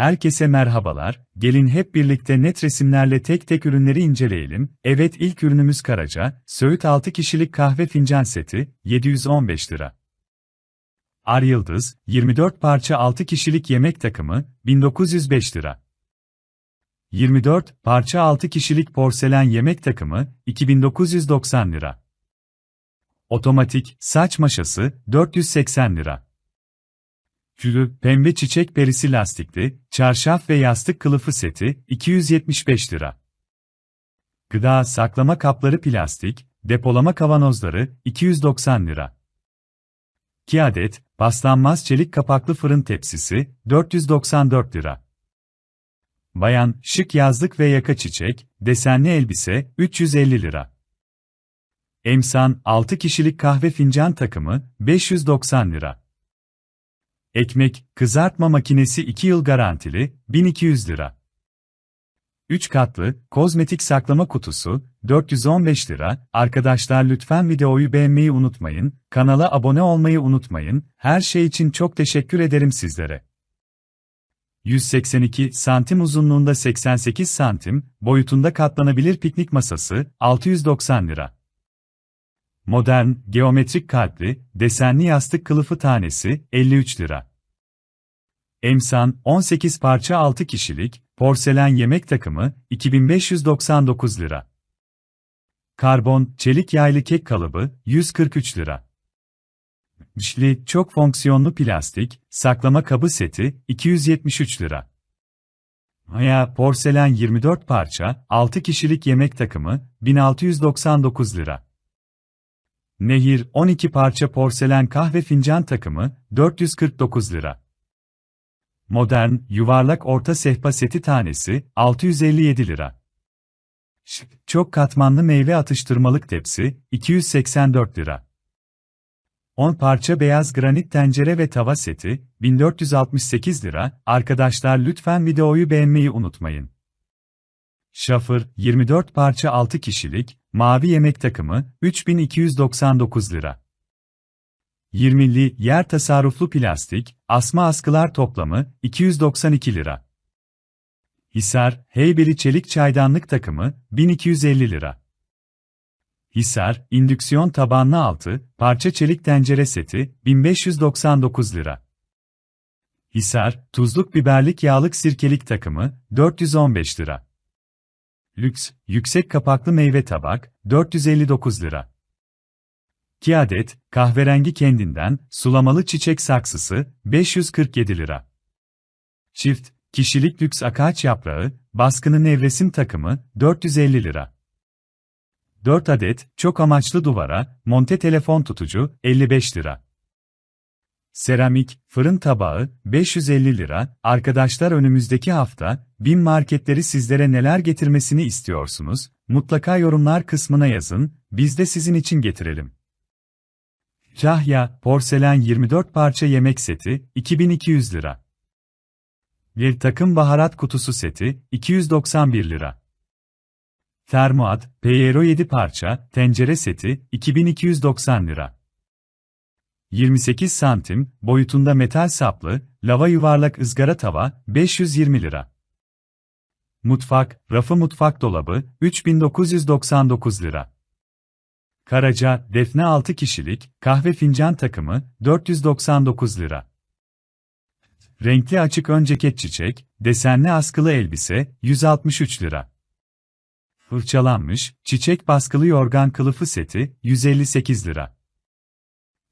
Herkese merhabalar, gelin hep birlikte net resimlerle tek tek ürünleri inceleyelim. Evet ilk ürünümüz Karaca, Söğüt 6 kişilik kahve fincan seti, 715 lira. Ar Yıldız, 24 parça 6 kişilik yemek takımı, 1905 lira. 24 parça 6 kişilik porselen yemek takımı, 2990 lira. Otomatik saç maşası, 480 lira. Külü, pembe çiçek perisi lastikli, çarşaf ve yastık kılıfı seti, 275 lira. Gıda saklama kapları plastik, depolama kavanozları, 290 lira. 2 adet, paslanmaz çelik kapaklı fırın tepsisi, 494 lira. Bayan, şık yazlık ve yaka çiçek, desenli elbise, 350 lira. Emsan, 6 kişilik kahve fincan takımı, 590 lira. Ekmek, kızartma makinesi 2 yıl garantili, 1200 lira. 3 katlı, kozmetik saklama kutusu, 415 lira. Arkadaşlar lütfen videoyu beğenmeyi unutmayın, kanala abone olmayı unutmayın, her şey için çok teşekkür ederim sizlere. 182 santim uzunluğunda 88 santim, boyutunda katlanabilir piknik masası, 690 lira. Modern, geometrik kalpli, desenli yastık kılıfı tanesi, 53 lira. Emsan, 18 parça 6 kişilik, porselen yemek takımı, 2599 lira. Karbon, çelik yaylı kek kalıbı, 143 lira. Dişli, çok fonksiyonlu plastik, saklama kabı seti, 273 lira. Maya, porselen 24 parça, 6 kişilik yemek takımı, 1699 lira. Nehir, 12 parça porselen kahve fincan takımı, 449 lira. Modern, yuvarlak orta sehpa seti tanesi, 657 lira. Çok katmanlı meyve atıştırmalık tepsi, 284 lira. 10 parça beyaz granit tencere ve tava seti, 1468 lira. Arkadaşlar lütfen videoyu beğenmeyi unutmayın. Şafır, 24 parça 6 kişilik, mavi yemek takımı, 3299 lira. 20'li yer tasarruflu plastik, asma askılar toplamı, 292 lira. Hisar, heybeli çelik çaydanlık takımı, 1250 lira. Hisar, indüksiyon tabanlı altı, parça çelik tencere seti, 1599 lira. Hisar, tuzluk biberlik yağlık sirkelik takımı, 415 lira. Lüks, yüksek kapaklı meyve tabak, 459 lira. 2 adet, kahverengi kendinden, sulamalı çiçek saksısı, 547 lira. Çift, kişilik lüks akaç yaprağı, baskını nevresim takımı, 450 lira. 4 adet, çok amaçlı duvara, monte telefon tutucu, 55 lira. Seramik, fırın tabağı, 550 lira. Arkadaşlar önümüzdeki hafta, BİM marketleri sizlere neler getirmesini istiyorsunuz? Mutlaka yorumlar kısmına yazın, biz de sizin için getirelim. Cahya, porselen 24 parça yemek seti, 2200 lira. Bir takım baharat kutusu seti, 291 lira. Termoat, Peyero 7 parça, tencere seti, 2290 lira. 28 santim, boyutunda metal saplı, lava yuvarlak ızgara tava, 520 lira. Mutfak, rafı mutfak dolabı, 3999 lira. Karaca, Defne 6 kişilik, kahve fincan takımı, 499 lira. Renkli açık ön ceket çiçek, desenli askılı elbise, 163 lira. Fırçalanmış, çiçek baskılı yorgan kılıfı seti, 158 lira.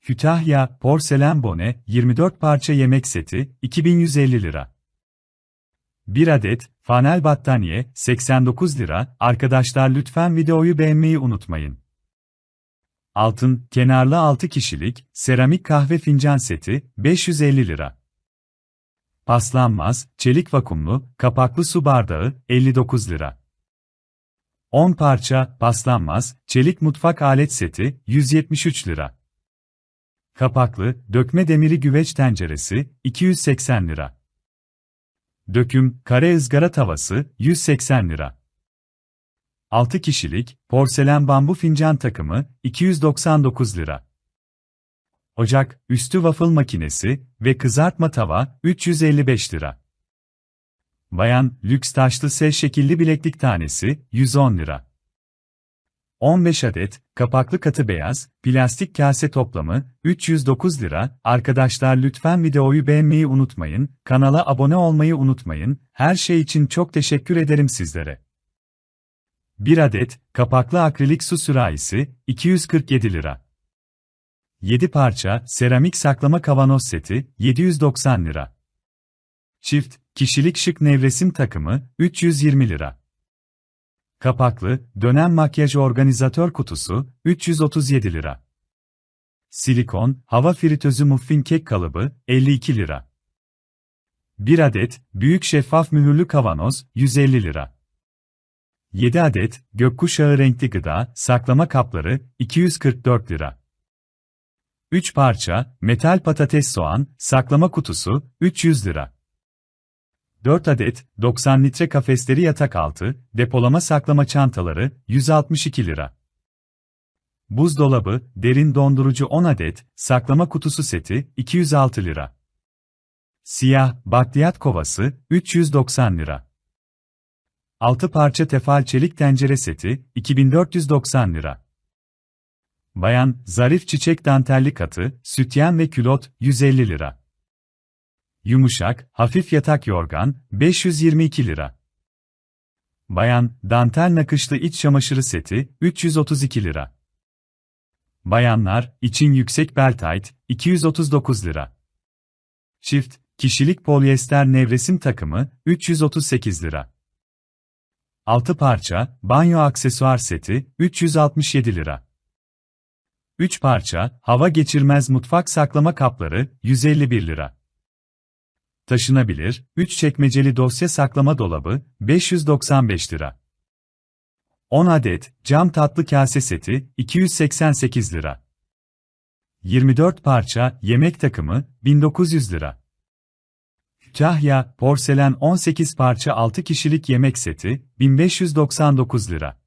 Kütahya, porselen bone, 24 parça yemek seti, 2150 lira. 1 adet, fanel battaniye, 89 lira. Arkadaşlar lütfen videoyu beğenmeyi unutmayın. Altın, kenarlı 6 kişilik, seramik kahve fincan seti, 550 lira. Paslanmaz, çelik vakumlu, kapaklı su bardağı, 59 lira. 10 parça, paslanmaz, çelik mutfak alet seti, 173 lira. Kapaklı, dökme demiri güveç tenceresi, 280 lira. Döküm, kare ızgara tavası, 180 lira. 6 kişilik, porselen bambu fincan takımı, 299 lira. Ocak, üstü waffle makinesi ve kızartma tava, 355 lira. Bayan, lüks taşlı S şekilli bileklik tanesi, 110 lira. 15 adet, kapaklı katı beyaz, plastik kase toplamı, 309 lira. Arkadaşlar lütfen videoyu beğenmeyi unutmayın, kanala abone olmayı unutmayın, her şey için çok teşekkür ederim sizlere. 1 adet, kapaklı akrilik su sürahisi, 247 lira. 7 parça, seramik saklama kavanoz seti, 790 lira. Çift, kişilik şık nevresim takımı, 320 lira. Kapaklı, dönem makyaj organizatör kutusu, 337 lira. Silikon, hava fritözü muffin kek kalıbı, 52 lira. 1 adet, büyük şeffaf mühürlü kavanoz, 150 lira. 7 adet, gökkuşağı renkli gıda, saklama kapları, 244 lira. 3 parça, metal patates soğan, saklama kutusu, 300 lira. 4 adet, 90 litre kafesleri yatak altı, depolama saklama çantaları, 162 lira. Buzdolabı, derin dondurucu 10 adet, saklama kutusu seti, 206 lira. Siyah, bakliyat kovası, 390 lira. 6 parça tefal çelik tencere seti, 2490 lira. Bayan, zarif çiçek dantelli katı, sütyen ve külot, 150 lira. Yumuşak, hafif yatak yorgan, 522 lira. Bayan, dantel nakışlı iç çamaşırı seti, 332 lira. Bayanlar, için yüksek bel tight, 239 lira. Çift, kişilik polyester nevresim takımı, 338 lira. 6 parça, banyo aksesuar seti, 367 lira. 3 parça, hava geçirmez mutfak saklama kapları, 151 lira. Taşınabilir, 3 çekmeceli dosya saklama dolabı, 595 lira. 10 adet, cam tatlı kase seti, 288 lira. 24 parça, yemek takımı, 1900 lira. Kahya, porselen 18 parça 6 kişilik yemek seti, 1599 lira.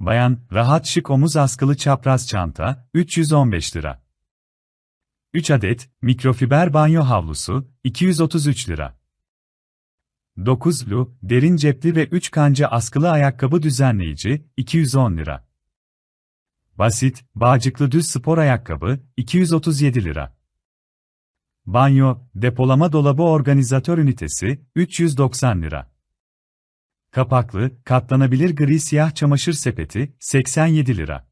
Bayan, rahat şık omuz askılı çapraz çanta, 315 lira. 3 adet, mikrofiber banyo havlusu, 233 lira. 9'lu, derin cepli ve 3 kanca askılı ayakkabı düzenleyici, 210 lira. Basit, bağcıklı düz spor ayakkabı, 237 lira. Banyo, depolama dolabı organizatör ünitesi, 390 lira. Kapaklı, katlanabilir gri siyah çamaşır sepeti, 87 lira.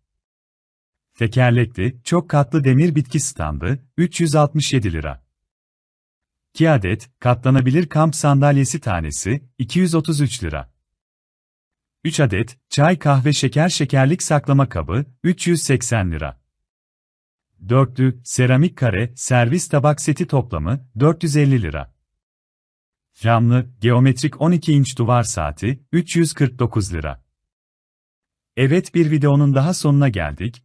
Tekerlekli, çok katlı demir bitki standı, 367 lira. 2 adet, katlanabilir kamp sandalyesi tanesi, 233 lira. 3 adet, çay kahve şeker şekerlik saklama kabı, 380 lira. Dörtlü, seramik kare, servis tabak seti toplamı, 450 lira. Camlı, geometrik 12 inç duvar saati, 349 lira. Evet bir videonun daha sonuna geldik.